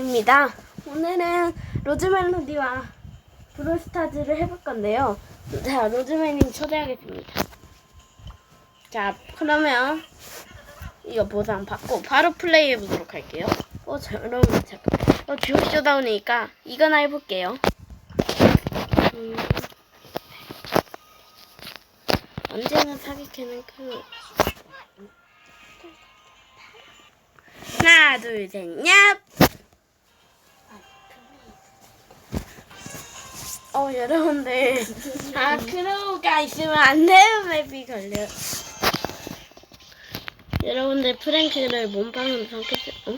입니다. 오늘은 로즈멜로디와 브롤스타즈를 해볼 건데요. 자, 로즈멜님 초대하겠습니다. 자, 그러면 이거 보상 받고 바로 플레이 해보도록 할게요. 어, 자, 여러분, 잠깐. 어, 듀오 쇼다운이니까 이거나 해볼게요. 음. 언제나 사기캐는 그 하나, 둘, 셋, 얍! 어, 여러분들. 아, 크로우가 있으면 안 돼요, 맵이 걸려. 여러분들, 프랭크를 몸빵으로 삼켰어요. 어?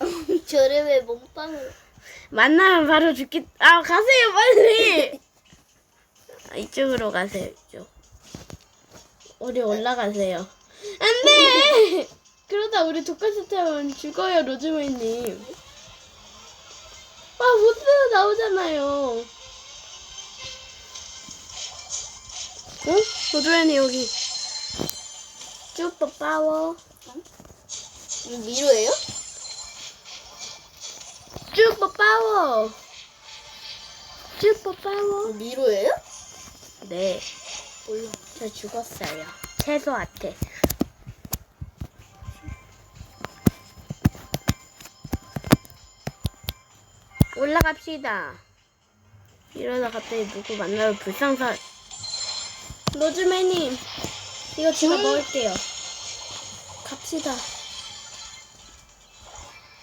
저를 왜 몸빵을 만나면 바로 죽겠, 아, 가세요, 빨리! 아, 이쪽으로 가세요, 이쪽. 우리 올라가세요. 안 돼! 그러다 우리 독가스 타면 죽어요, 로즈메님. 아, 보스 나오잖아요. 응? 로즈메님 여기. 슈퍼 파워. 이거 미로예요? 슈퍼 파워. 슈퍼 파워. 미로예요? 네. 몰라. 저 죽었어요. 채소한테. 올라갑시다. 이러다 갑자기 누구 만나면 불상사. 로즈매님, 이거 제가 음. 먹을게요. 갑시다.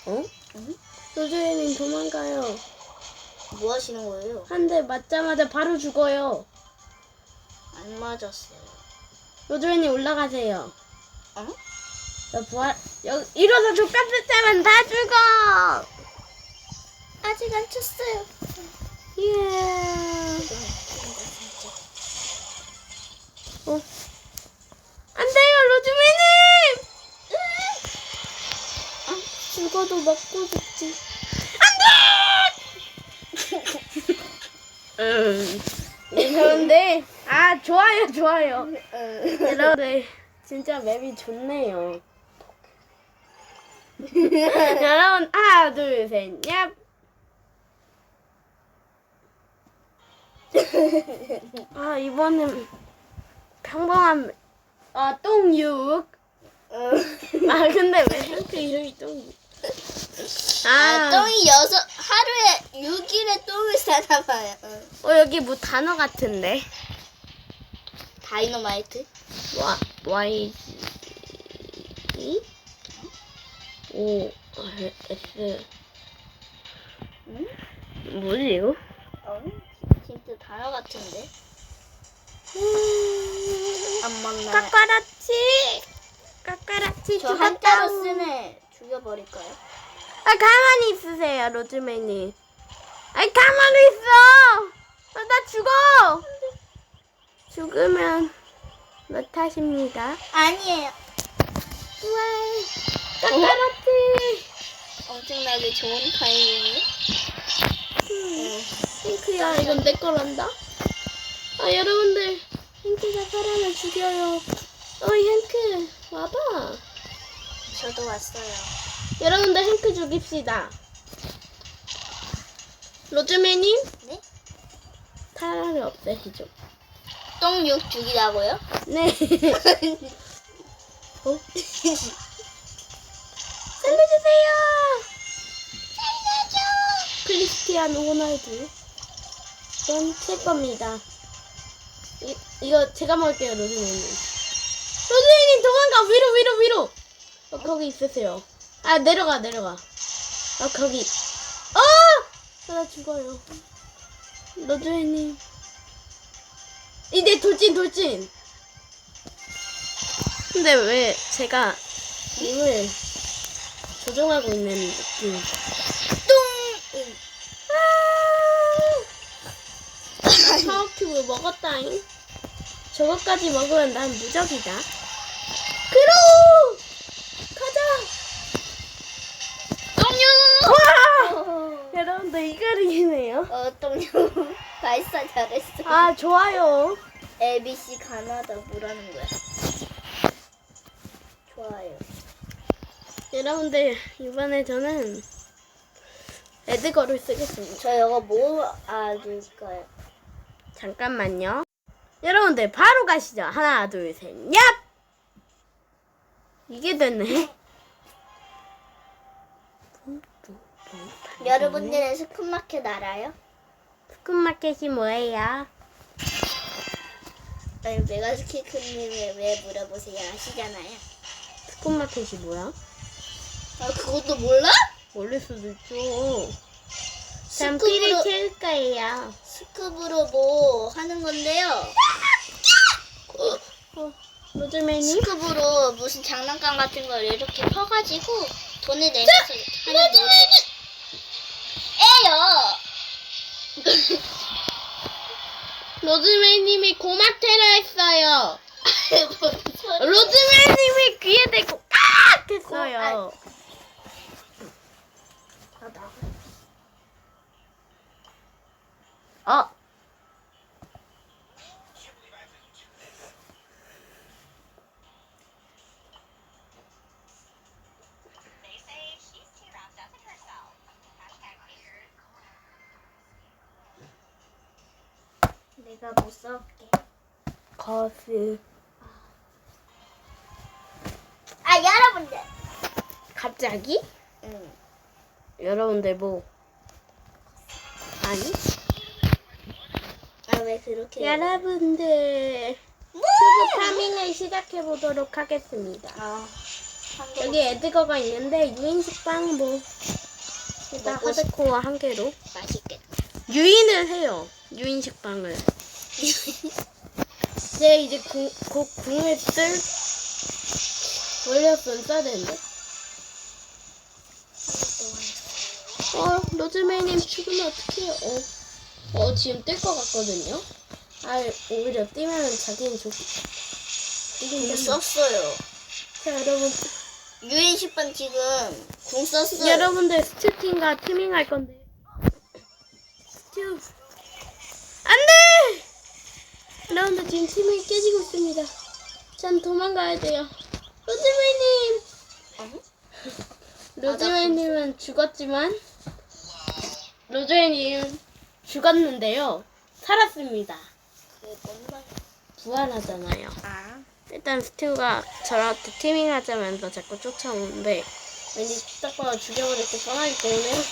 어? 응? 로즈매님 도망가요. 뭐 하시는 거예요? 한 대 맞자마자 바로 죽어요. 안 맞았어요. 로즈매님 올라가세요. 어? 나 부활 여기 이러다 족같을 때면 다 죽어. 아직 안 쳤어요. 예. 어? 안 돼요, 로즈매님. 아, 죽어도 먹고 죽지. 안 돼. 음. 그런데 아 좋아요, 좋아요. 여러분들 진짜 맵이 좋네요. 여러분 하나 둘 셋 얍. 아 이번엔 평범한 맵. 아 똥육. 아 근데 왜 탱크 이름이 똥육? 아, 아, 똥이 여섯 하루에 6일에 똥을 싸나 봐요. 어 여기 뭐 단어 같은데. 다이너마이트? 와 Y E O S 응? 뭐지 이거? 어? 진짜 단어 같은데? 음, 안 맞나? 까까라치 까까라치 저 죽었다. 한자로 쓰네. 죽여버릴까요? 아 가만히 있으세요 로즈맨이. 아이 가만히 있어. 아, 나 죽어. 죽으면 너 탓입니다. 아니에요. 우와 까까라치. 엄청나게 좋은 타이밍이. 음, 핑크야 이건 내 거란다. 아 여러분들 핑크가 사람을 죽여요. 어이 핑크 와봐. 저도 왔어요. 여러분들 핑크 죽입시다. 로즈맨님 네? 타라를 없애시죠. 똥육 죽이라고요? 네. 어? 살려주세요. 살려줘! 크리스티안 호날두. 제 겁니다. 이, 이거 제가 먹을게요, 로즈맨님. 로즈맨님 도망가! 위로, 위로, 위로! 어, 거기 있으세요. 아, 내려가, 내려가. 아, 거기. 어! 아, 나 죽어요. 로즈맨님. 이제 돌진, 돌진! 근데 왜 제가 님을 조종하고 있는 느낌. 똥! 먹었다잉. 저것까지 먹으면 난 무적이다. 그로! 가자! 똥유! 와! 여러분들 이거리네요. 어, 똥육. 발사 잘했어. 아, 좋아요. ABC 가나다 뭐라는 거야? 좋아요. 여러분들, 이번에 저는 에드거를 쓰겠습니다. 저 이거 뭐 알을까요? 잠깐만요. 여러분들 바로 가시죠. 하나, 둘, 셋, 얍! 이게 됐네. 여러분들은 스쿨마켓 알아요? 스쿨마켓이 뭐예요? 아니 메가스케이크님을 왜 물어보세요? 아시잖아요. 스쿨마켓이 뭐야? 아 그것도 몰라? 모를 수도 있죠. 전 피를 스쿠브로 채울 거예요. 스쿠브로 뭐 하는 건데요? 어, 로즈맨님? 스쿠브로 무슨 장난감 같은 걸 이렇게 퍼가지고 돈을 내면서 하는 놀이. 에요. 로즈맨님이 고막테러 했어요. 로즈맨님이 귀에 대고 깍! 했어요. 아, 나. Haters. 내가 못 써올게. 거스. 아 여러분들. 갑자기? 응. 여러분들 뭐. 아니? 아왜 그렇게? 여러분들. 뭐? 큐브 파밍을 시작해 보도록 하겠습니다. 아. 여기 에드거가 있는데 유인식 빵 뭐 일단 먹고 하드코어 한 개로 맛있겠다. 유인을 해요. 유인식 빵을. 제 이제 구, 곧 궁을 쓸 원래였으면 써야 되는데. 어 로즈메이님 죽으면 어떡해요? 어, 어 지금 뜰 것 같거든요. 아 오히려 뛰면 자기는 좋. 다 썼어요. 자 여러분 유엔식빵 지금 궁 썼어요. 여러분들 스튜팀과 팀밍 할 건데. 스튜. 안 돼! 여러분들 지금 팀이 깨지고 있습니다. 전 도망가야 돼요. 로즈메이님! 어? 로즈메이님은 죽었지만, 로즈메이님 죽었는데요. 살았습니다. 부활하잖아요. 아. 일단 스튜가 저한테 티밍 하자면서 자꾸 쫓아오는데 왠지 딱 봐도 죽여버릴 게 뻔하기 때문에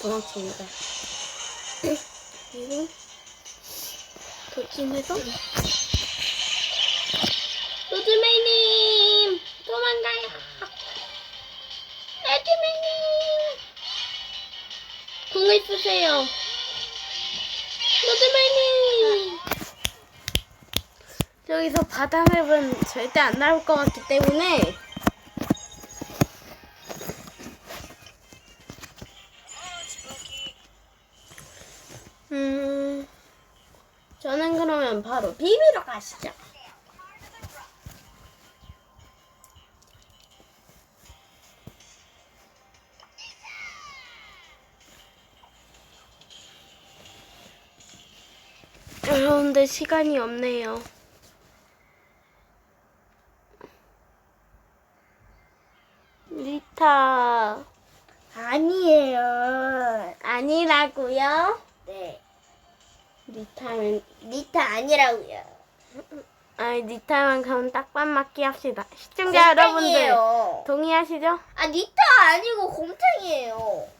도망칩니다. 그리고 돌진해서 로즈메이님 도망가요. 로즈메이님 궁을 쓰세요. 로즈메이님 여기서 바다맵은 절대 안 나올 것 같기 때문에 음 저는 그러면 바로 비비러 가시죠. 여러분들 시간이 없네요. 리타 아니에요. 아니라고요? 네. 리타는 리타 아니라고요. 아니 리타만 가면 딱밤 맞기 합시다. 시청자 여러분들 곰탱이에요. 동의하시죠? 아 리타 아니고 곰탱이에요.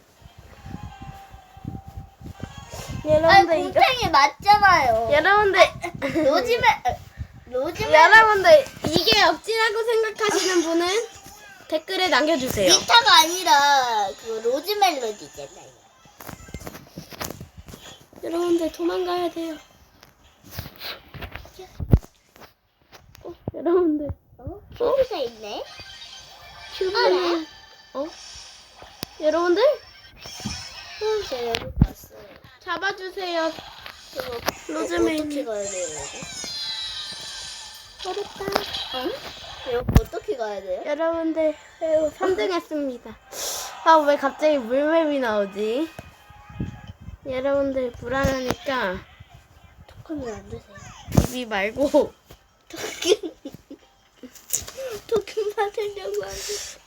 아니 여러분들 이거 곰탱이 맞잖아요. 여러분들 로즈멜 로즈멜 여러분들 이게 억지라고 생각하시는 분은 댓글에 남겨주세요. 리타가 아니라 그 로즈멜로디잖아요. 여러분들 도망가야 돼요. 어, 여러분들 어? 큐브가 있네. 큐브는 어? 여러분들 봤어요. 잡아주세요. 어떻게 가야 돼요? 어렵다. 어? 여기 어떻게 가야 돼요? 여러분들 3등 했습니다. 아 왜 갑자기 물맵이 나오지? 여러분들 불안하니까 토큰을 안 주세요. 비비 말고 토큰 토큰 받으려고 하는데.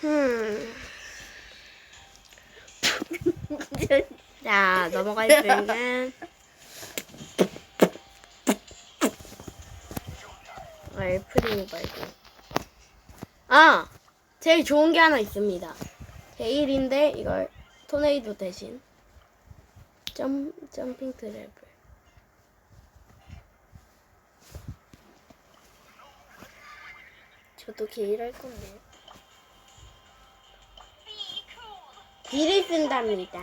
음 자, 넘어갈 순간. 아, 애플이 말고. 아! 제일 좋은 게 하나 있습니다. 제일인데, 이걸 토네이도 대신. 점, 점핑 트래블. 저도 게일 할 cool. 비를 쓴답니다.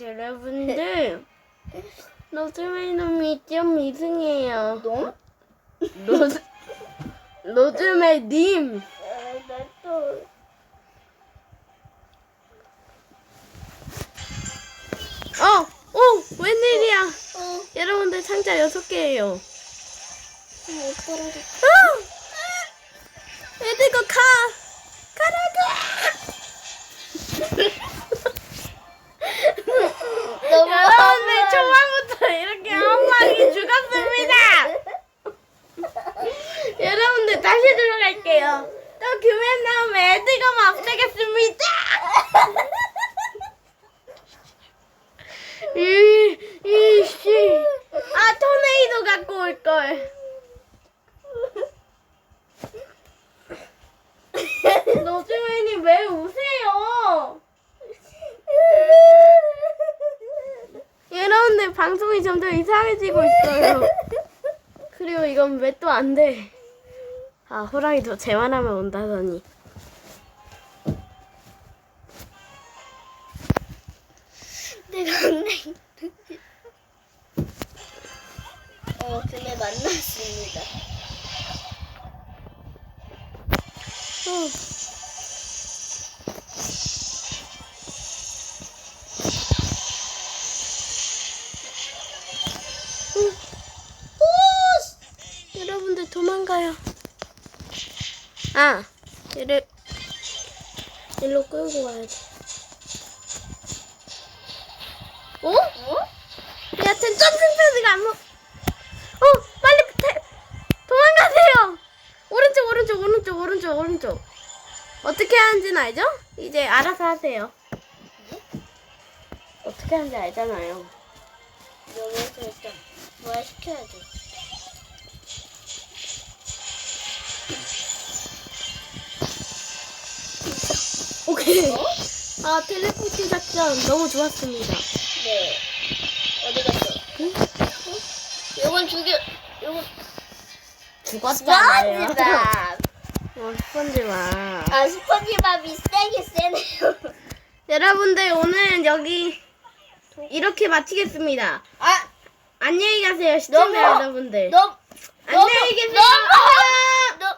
여러분들 로즈메이놈이 좀 이승해요. 너? 로즈 로즈메님. 나 또 어, 오, 웬일이야? 어, 여러분들 상자 여섯 개예요. 못 떨어져. 애들 거 가, 너무 여러분들 초반부터 이렇게 한 마리 죽었습니다. 여러분들 다시 들어갈게요. 또 교면 나오면 애들 거만 없애겠습니다. 이, 이씨. 아, 토네이도 갖고 올 걸. 노즈맨이 왜 우세요? 여러분들 방송이 점점 이상해지고 있어요. 그리고 이건 왜 또 안 돼? 아, 호랑이도 재만하면 온다더니. 여러분들 도망가요. 아, 얘를 일로 끌고 와야 돼. 어떻게 하는지는 알죠? 이제 알아서 하세요. 어떻게 하는지 알잖아요. 여기서 일단 부활시켜야 돼. 오케이. 아, 텔레포트 작전 너무 좋았습니다. 네. 어디 갔어? 응? 어? 요건 죽여. 요건 죽었잖아요. 어, 스펀지밥. 아 스펀지밥이 세게 세네요. 여러분들 오늘 여기 이렇게 마치겠습니다. 아 안녕히 가세요, 시청자 너무- 여러분들. 너무 안녕히 계세요. 너무